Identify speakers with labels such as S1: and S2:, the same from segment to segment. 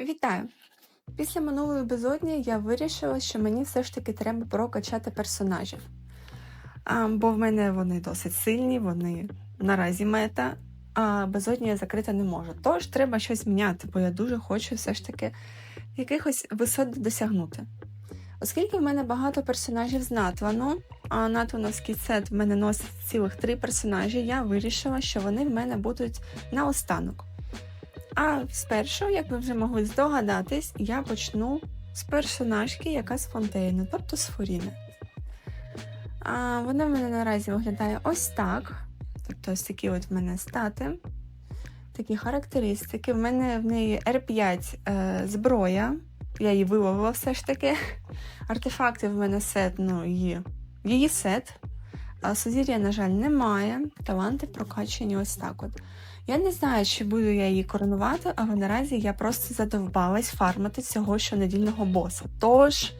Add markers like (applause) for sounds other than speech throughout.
S1: Вітаю! Після минулої безодні я вирішила, що мені все ж таки треба прокачати персонажів. А, бо в мене вони досить сильні, вони наразі мета, а безодню я закрити не можу. Тож треба щось міняти, бо я дуже хочу все ж таки якихось висот досягнути. Оскільки в мене багато персонажів з Натвану, а Натвановський сет в мене носить цілих три персонажі, я вирішила, що вони в мене будуть наостанок. А спершу, як ви вже могли здогадатись, я почну з персонажки, яка з фонтейну, тобто з Фуріни. А, вона в мене наразі виглядає ось так. Тобто ось такі от в мене стати, такі характеристики. В мене в неї R5 е, зброя. Я її виловила все ж таки. Артефакти в мене сет, ну, її, її сет. А Сузір'я, на жаль, немає. Таланти прокачені ось так от. Я не знаю, чи буду я її коронувати, але наразі я просто задовбалась фармити цього щонедільного боса. Тож,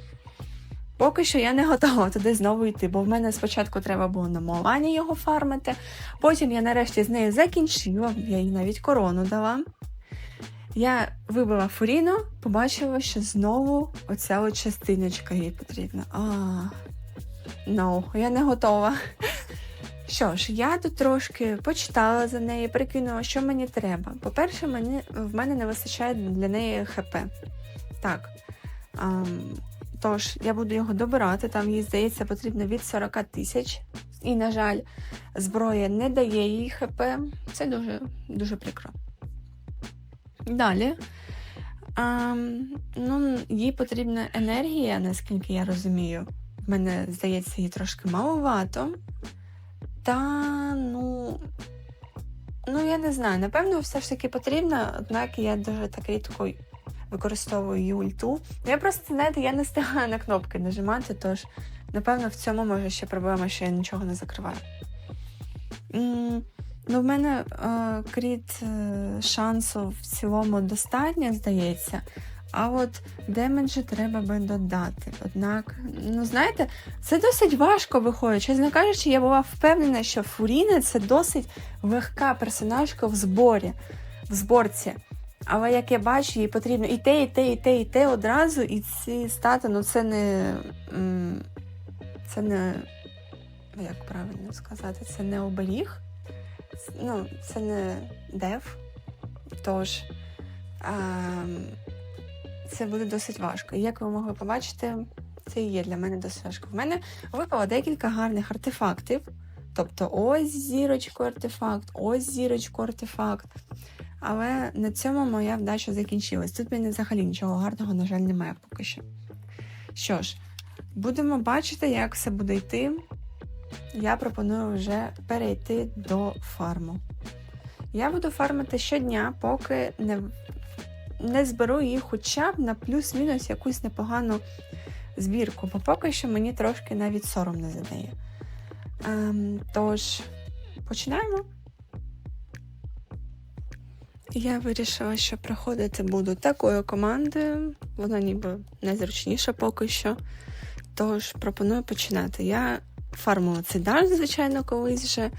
S1: поки що я не готова туди знову йти, бо в мене спочатку треба було на Муалані його фармити. Потім я нарешті з нею закінчила, я їй навіть корону дала. Я вибила Фуріну, побачила, що знову оця от частиночка їй потрібна. А, no, я не готова. Що ж, я тут трошки почитала за неї, прикинула, що мені треба. По-перше, мені, в мене не вистачає для неї ХП. Так. Ам, тож, я буду його добирати, там їй, здається, потрібно від 40 тисяч. І, на жаль, зброя не дає їй ХП. Це дуже, дуже прикро. Далі. Ам, ну, їй потрібна енергія, наскільки я розумію. В мене, здається, її трошки маловато. Та, ну. Ну, я не знаю. Напевно, все ж таки потрібно, однак я дуже так рідко використовую її ульту. Я просто, знаєте, я не встигаю на кнопки нажимати, тож, напевно, в цьому може ще проблема, що я нічого не закриваю. М, Ну, в мене е, кріт е, шансу в цілому достатньо, здається. А от демеджі треба би додати. Однак, ну знаєте, це досить важко виходить. Чесно кажучи, я була впевнена, що Фуріна це досить легка персонажка в зборі, в зборці. Але як я бачу, їй потрібно і те, і те, і те, і те одразу, і ці стати, ну це не. Це не. Як правильно сказати, це не оберіг. Ну, це не дев. Тож. ем, це буде досить важко. І як ви могли побачити, це і є для мене досить важко. В мене випало декілька гарних артефактів. Тобто ось зірочку артефакт, ось зірочку артефакт. Але на цьому моя вдача закінчилась. Тут мені взагалі нічого гарного, на жаль, немає поки що. Що ж, будемо бачити, як все буде йти. Я пропоную вже перейти до фарму. Я буду фармити щодня, поки не не зберу її хоча б на плюс-мінус якусь непогану збірку, бо поки що мені трошки навіть соромно за неї. Ем, тож, починаємо. Я вирішила, що проходити буду такою командою. Вона ніби найзручніша поки що. Тож пропоную починати. Я фармила дар, звичайно, колись вже.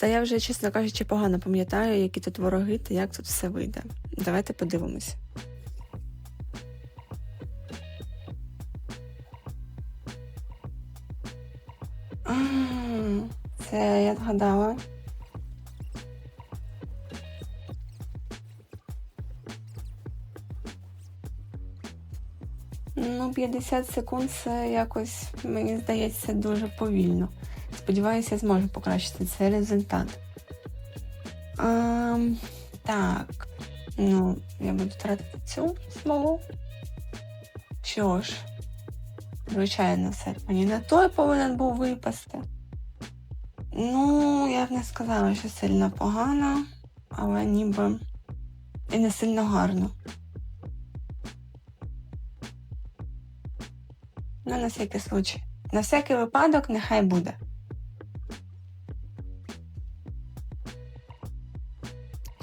S1: Та я вже, чесно кажучи, погано пам'ятаю, які тут вороги та як тут все вийде. Давайте подивимось. А, Це я згадала. Ну, 50 секунд це якось, мені здається, дуже повільно. Сподіваюся, я зможу покращити цей результат. А, так, ну, я буду тратити цю смолу. Що ж, звичайно. Мені не той повинен був випасти. Ну, я б не сказала, що сильно погано, але ніби і не сильно гарно. Ну, на всякий случай. На всякий випадок нехай буде.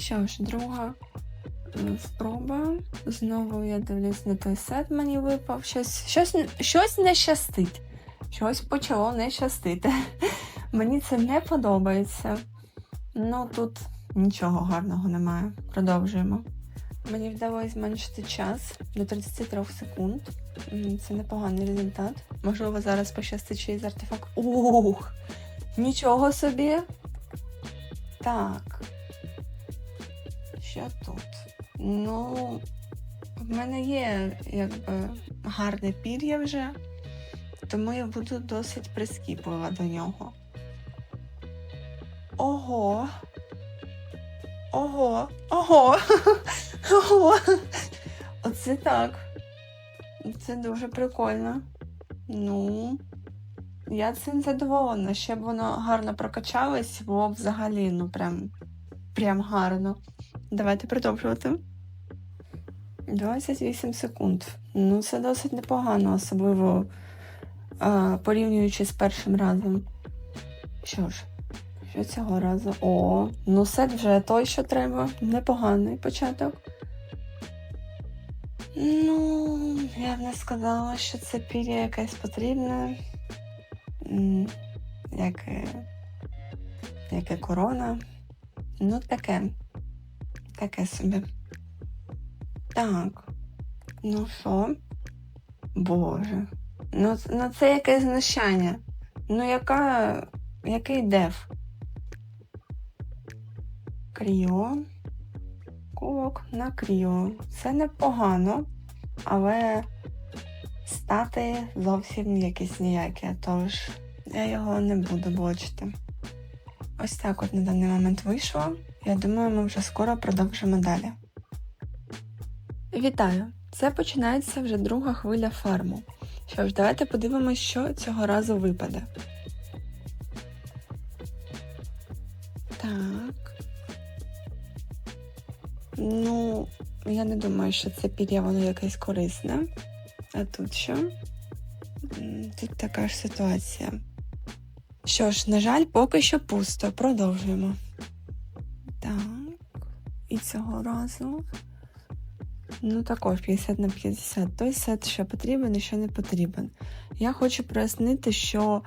S1: Що ж, друга спроба. Знову я дивлюсь на той сет, мені випав. Щось, щось, щось не щастить. Щось почало не щастити. (laughs) Мені це не подобається. Ну тут нічого гарного немає. Продовжуємо. Мені вдалося зменшити час до 33 секунд. Це непоганий результат. Можливо, зараз пощастить й артефакт. Ух! Нічого собі. Так. Що тут? Ну, в мене є якби гарне пір'я вже, тому я буду досить прискіплива до нього. Ого. Ого, ого, (laughs) ого. Оце так. Це дуже прикольно. Ну, я цим задоволена. Ще б воно гарно прокачалось, було б взагалі, ну прям, прям гарно. Давайте продовжувати. 28 секунд. Ну, це досить непогано, особливо а, порівнюючи з першим разом. Що ж, що цього разу? О, ну сет вже той, що треба. Непоганий початок. Ну, я б не сказала, що це пір'я якесь потрібне. Як, як корона. Ну, таке. Таке собі. Так. Ну що? Боже. Ну, ну це якесь знущання. Ну, яка. Який деф? Кріо. Кулок на кріо. Це непогано, але стати зовсім якісь ніякі, тож я його не буду блочити. Ось так от на даний момент вийшло. Я думаю, ми вже скоро продовжимо далі. Вітаю! Це починається вже друга хвиля фарму. Що ж, давайте подивимось, що цього разу випаде. Так. Ну, я не думаю, що це пір'я воно якесь корисне. А тут що? Тут така ж ситуація. Що ж, на жаль, поки що пусто. Продовжуємо. Цього разу. Ну, також 50 на 50. Той сет, що потрібен і що не потрібен. Я хочу прояснити, що,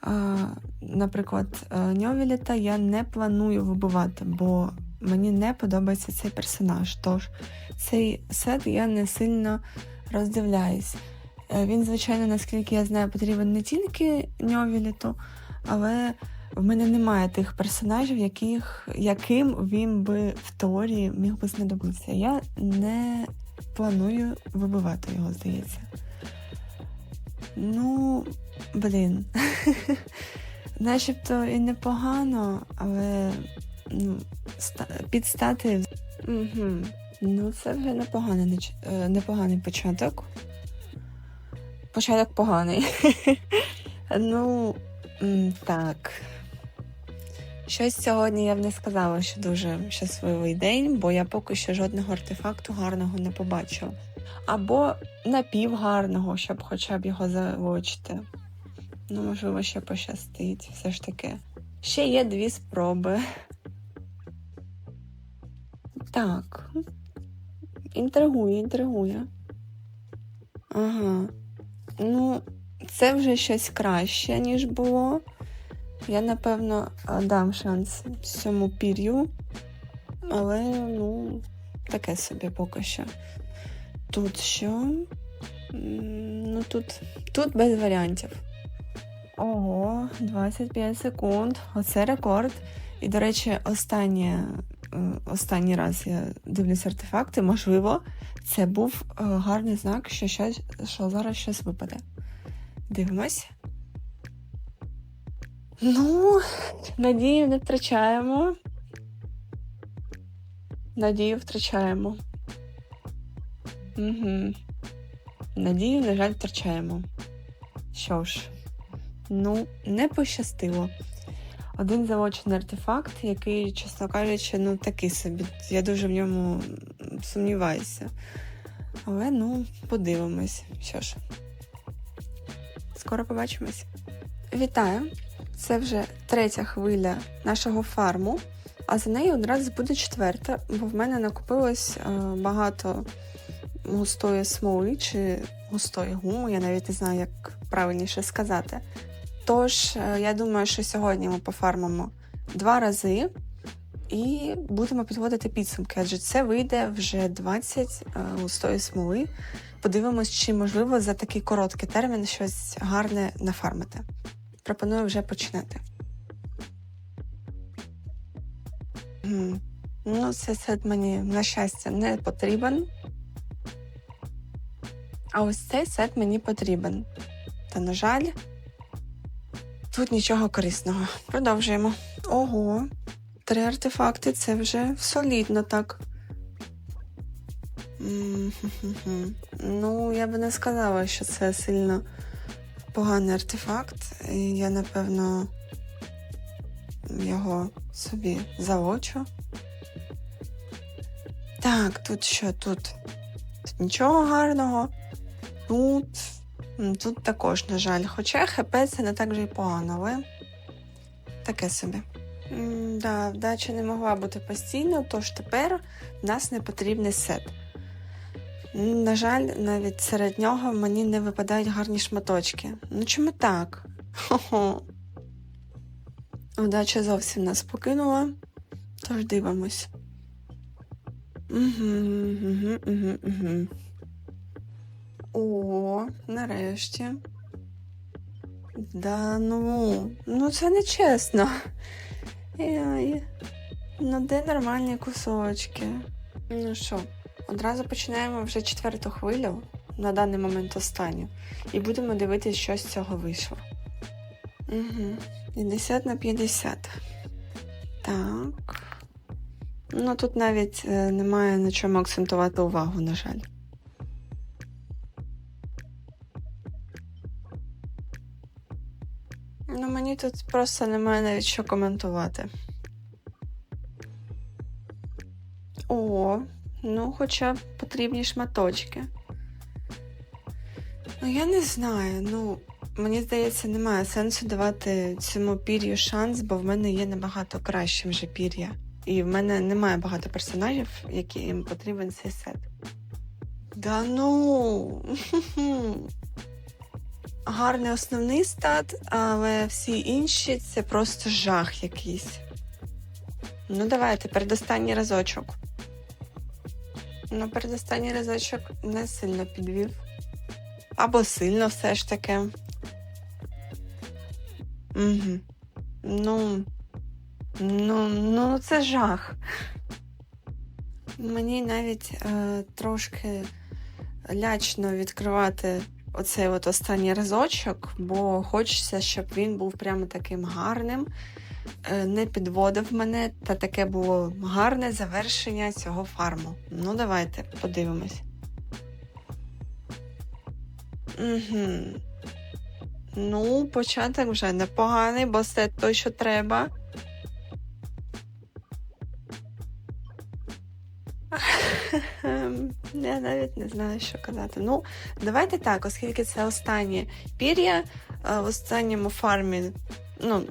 S1: а, наприклад, е, Ньовіліта я не планую вибивати, бо мені не подобається цей персонаж. Тож цей сет я не сильно роздивляюсь. Е, Він, звичайно, наскільки я знаю, потрібен не тільки Ньовіліту, але в мене немає тих персонажів, яких, яким він би в теорії міг би знадобитися. Я не планую вибивати його, здається. Ну, блін. (laughs) Начебто і непогано, але ну, ста- підстати. Угу. Ну, це вже непоганий, е, непоганий початок. Початок поганий. (laughs) ну, так. Щось сьогодні я б не сказала, що дуже щасливий день, бо я поки що жодного артефакту гарного не побачила. Або напівгарного, щоб хоча б його залочити. Ну, можливо, ще пощастить, все ж таки. Ще є дві спроби. Так. Інтригує, інтригує. Ага. Ну, це вже щось краще, ніж було. Я, напевно, дам шанс цьому пір'ю, але, ну, таке собі поки що. Тут що? Ну, тут, тут без варіантів. Ого, 25 секунд. Оце рекорд. І, до речі, останнє, е, останній раз я дивлюсь артефакти. Можливо, це був е, гарний знак, що, щось, що зараз щось випаде. Дивимось. Ну, надію не втрачаємо. Надію втрачаємо. Угу. Надію, на жаль, втрачаємо. Що ж, ну, не пощастило. Один залочений артефакт, який, чесно кажучи, ну такий собі. Я дуже в ньому сумніваюся. Але ну, подивимось. Що ж, скоро побачимось. Вітаю! Це вже третя хвиля нашого фарму, а за нею одразу буде четверта, бо в мене накопилось е, багато густої смоли чи густої гуми, я навіть не знаю, як правильніше сказати. Тож, е, я думаю, що сьогодні ми пофармимо два рази. і будемо підводити підсумки, адже це вийде вже 20 е, густої смоли. Подивимось, чи можливо за такий короткий термін щось гарне нафармити. Пропоную вже починати. Ну, цей сет мені, на щастя, не потрібен. А ось цей сет мені потрібен. Та, на жаль, тут нічого корисного. Продовжуємо. Ого, три артефакти це вже солідно так. Ну, я би не сказала, що це сильно поганий артефакт. Я, напевно, його собі завочу. Так, тут що тут? Тут нічого гарного. Тут. Тут також, на жаль. Хоча ХП це не так же і погано, але таке собі. М, Да, вдача не могла бути постійно, тож тепер в нас не потрібний сет. На жаль, навіть серед нього мені не випадають гарні шматочки. Ну чому так? Хо-хо. Вдача зовсім нас покинула, тож дивимось. Угу, угу, угу, угу. О, нарешті. Да ну, ну це не чесно. Ай, ну де нормальні кусочки? Ну що, одразу починаємо вже четверту хвилю, на даний момент останню, і будемо дивитися, що з цього вийшло. Угу. 50 на 50. Так. Ну тут навіть е, немає на чому акцентувати увагу, на жаль. Ну, мені тут просто немає навіть що коментувати. О, ну, хоча б потрібні шматочки. Ну, я не знаю. Ну, мені здається, немає сенсу давати цьому пір'ю шанс, бо в мене є набагато краще вже пір'я. І в мене немає багато персонажів, яким потрібен цей сет. Да ну. (laughs) Гарний основний стат, але всі інші це просто жах якийсь. Ну, давайте, передостанній разочок. Ну, передостанній разочок не сильно підвів. Або сильно все ж таки. Угу. Ну. Ну, ну, це жах. Мені навіть е, трошки лячно відкривати оцей от останній разочок, бо хочеться, щоб він був прямо таким гарним, е, не підводив мене, та таке було гарне завершення цього фарму. Ну, давайте подивимось. Угу. Ну, початок вже непоганий, бо це той, що треба. (laughs) Я навіть не знаю, що казати. Ну, давайте так, оскільки це останнє пір'я е, в останньому фармі, ну,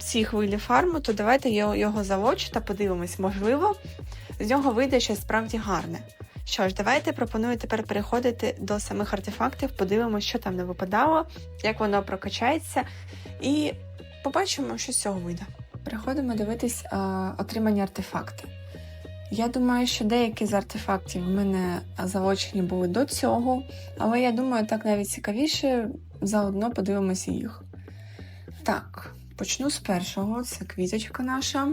S1: цій хвилі фарму, то давайте його завочу та подивимось. Можливо, з нього вийде щось справді гарне. Що ж, давайте пропоную тепер переходити до самих артефактів, подивимося, що там не випадало, як воно прокачається, і побачимо, що з цього вийде. Переходимо дивитись а, отримані артефакти. Я думаю, що деякі з артефактів в мене завочені були до цього, але я думаю, так навіть цікавіше, заодно подивимося їх. Так, почну з першого, це квіточка наша.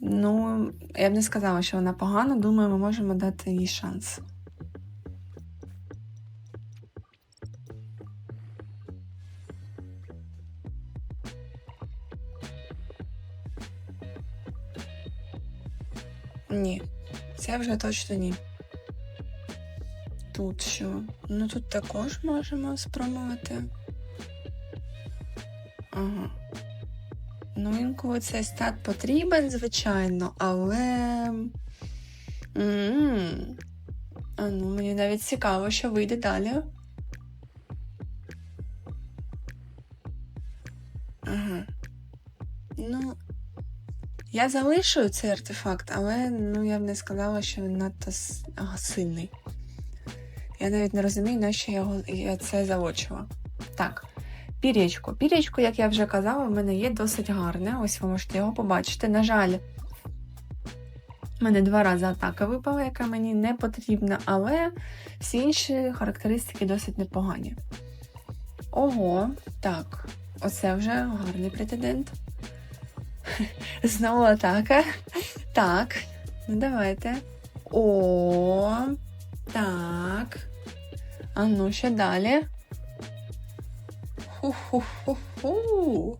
S1: Ну, я б не сказала, що вона погана, думаю, ми можемо дати їй шанс. Ні, це вже точно ні. Тут що? Ну тут також можемо спробувати. Ага. Ну, інколи цей стат потрібен, звичайно, але. М-м. А ну, мені навіть цікаво, що вийде далі. Ага. Ну, я залишую цей артефакт, але ну, я б не сказала, що він надто с- а, сильний. Я навіть не розумію, на що я, я це заочила. Так, пір'ячко. Пір'ячко, як я вже казала, в мене є досить гарне. Ось ви можете його побачити. На жаль, У мене два рази атака випала, яка мені не потрібна, але всі інші характеристики досить непогані. Ого, так, оце вже гарний претендент. (laughs) Знову атака. Так, ну давайте. О, так. А ну, що далі? Ху-ху-ху-ху.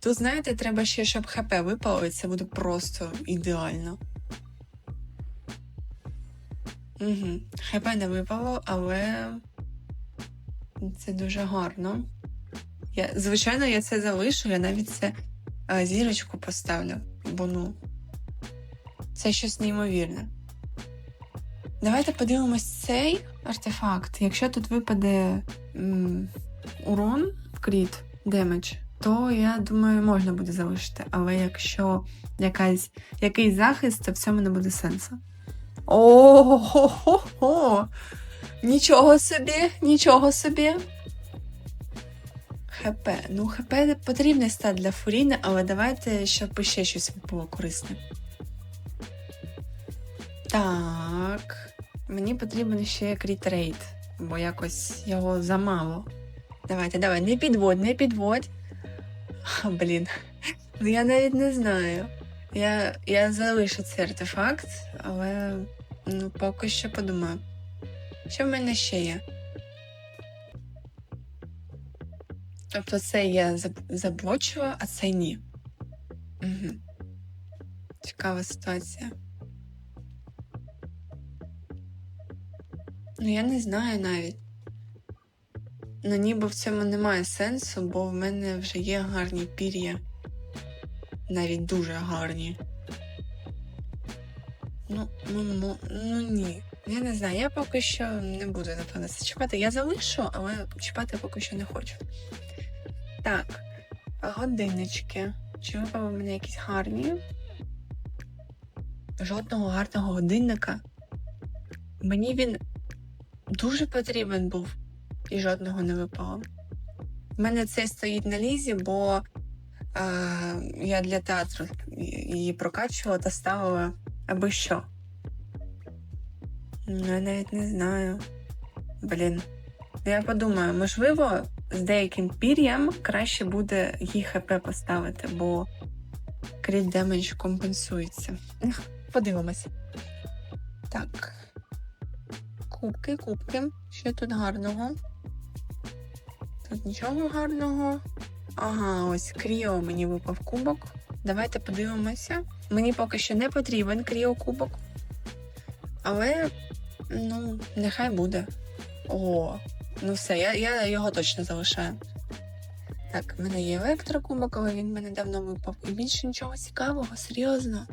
S1: Тут, знаєте, треба ще, щоб ХП випало, і це буде просто ідеально. Угу. ХП не випало, але це дуже гарно. Я, Звичайно, я це залишу, я навіть це а, зірочку поставлю, бо ну, це щось неймовірне. Давайте подивимось цей артефакт. Якщо тут випаде м, урон кріт демедж, то я думаю, можна буде залишити. Але якщо якась, якийсь захист, то в цьому не буде сенсу. О-хо-хо-хо! Нічого собі, нічого собі. ХП. Ну, ХП потрібний стат для Фуріни, але давайте, щоб ще щось було корисне. Так. Мені потрібен ще крітрейт, бо якось його замало. Давайте, давай, не підводь, не підводь. Блін. Ну я навіть не знаю. Я я залишу цей артефакт, але ну, поки що подумаю. Що в мене ще є? Тобто цей я заблочила, а цей ні. Угу. Цікава ситуація. Ну, я не знаю навіть. Ну, ніби в цьому немає сенсу, бо в мене вже є гарні пір'я. Навіть дуже гарні. Ну, ну, ну, ну ні. Я не знаю, я поки що не буду, напевно, це чіпати. Я залишу, але чіпати поки що не хочу. Так, годиннички. Чи випали в мене якісь гарні? Жодного гарного годинника. Мені він дуже потрібен був і жодного не випало. У мене цей стоїть на лізі, бо е, я для театру її прокачувала та ставила аби що. Ну, я навіть не знаю. Блін. Я подумаю, можливо, з деяким пір'ям краще буде їй ХП поставити, бо кріт демедж компенсується. (laughs) Подивимось. Так. Кубки, кубки. Що тут гарного? Тут нічого гарного. Ага, ось Кріо мені випав кубок. Давайте подивимося. Мені поки що не потрібен Кріо кубок. Але, ну, нехай буде. О, ну все, я я його точно залишаю. Так, в мене є електрокубок, але він мене давно випав. І більше нічого цікавого, серйозно.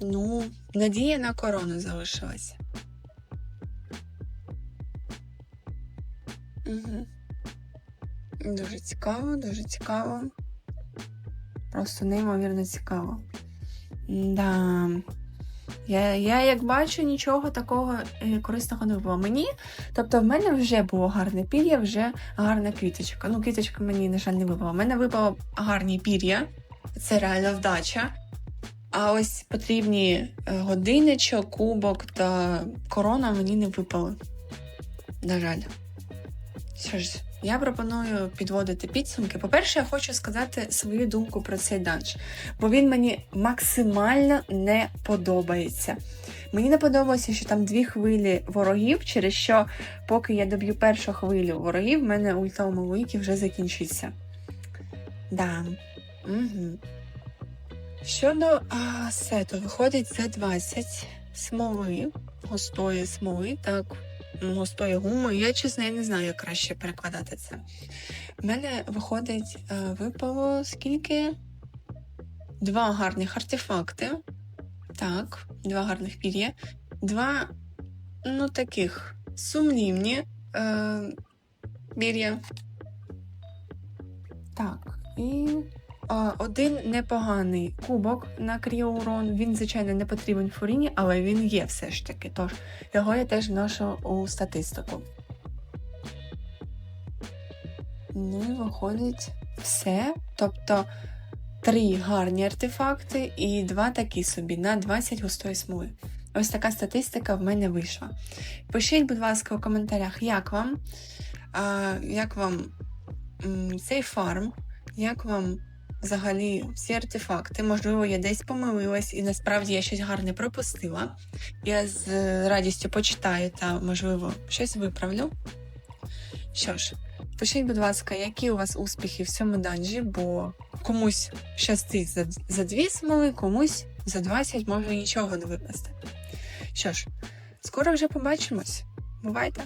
S1: Ну, надія на корону залишилася. Угу. Дуже цікаво, дуже цікаво. Просто неймовірно цікаво. Да. Я, я як бачу, нічого такого е, корисного не було. Мені, тобто, в мене вже було гарне пір'я, вже гарна квіточка. Ну, квіточка мені, на жаль, не випала. У мене випало гарні пір'я, це реальна вдача. А ось потрібні е, годинничок, кубок та корона мені не випали. На жаль. Що ж, я пропоную підводити підсумки. По-перше, я хочу сказати свою думку про цей данж, бо він мені максимально не подобається. Мені не подобається, що там дві хвилі ворогів, через що, поки я доб'ю першу хвилю ворогів, в мене ульта умовики вже закінчиться. Да. Угу. Щодо а, сету, виходить за 20 смоли, густої смоли, так густої гуми. Я чесно, я не знаю, як краще перекладати це. У мене виходить, е, випало скільки? Два гарних артефакти. Так, два гарних пір'я. Два, ну, таких сумнівні е, пір'я. Так, і один непоганий кубок на кріоурон. Він, звичайно, не потрібен фуріні, але він є все ж таки. Тож його я теж вношу у статистику. Ну і виходить все. Тобто три гарні артефакти і два такі собі на 20 густої смоли. Ось така статистика в мене вийшла. Пишіть, будь ласка, у коментарях, як вам, а, як вам цей фарм, як вам взагалі ці артефакти. Можливо, я десь помилилась і насправді я щось гарне пропустила. Я з радістю почитаю та, можливо, щось виправлю. Що ж, пишіть, будь ласка, які у вас успіхи в цьому данжі, бо комусь щастить за, за дві смоли, комусь за 20 може нічого не випасти. Що ж, скоро вже побачимось. Бувайте!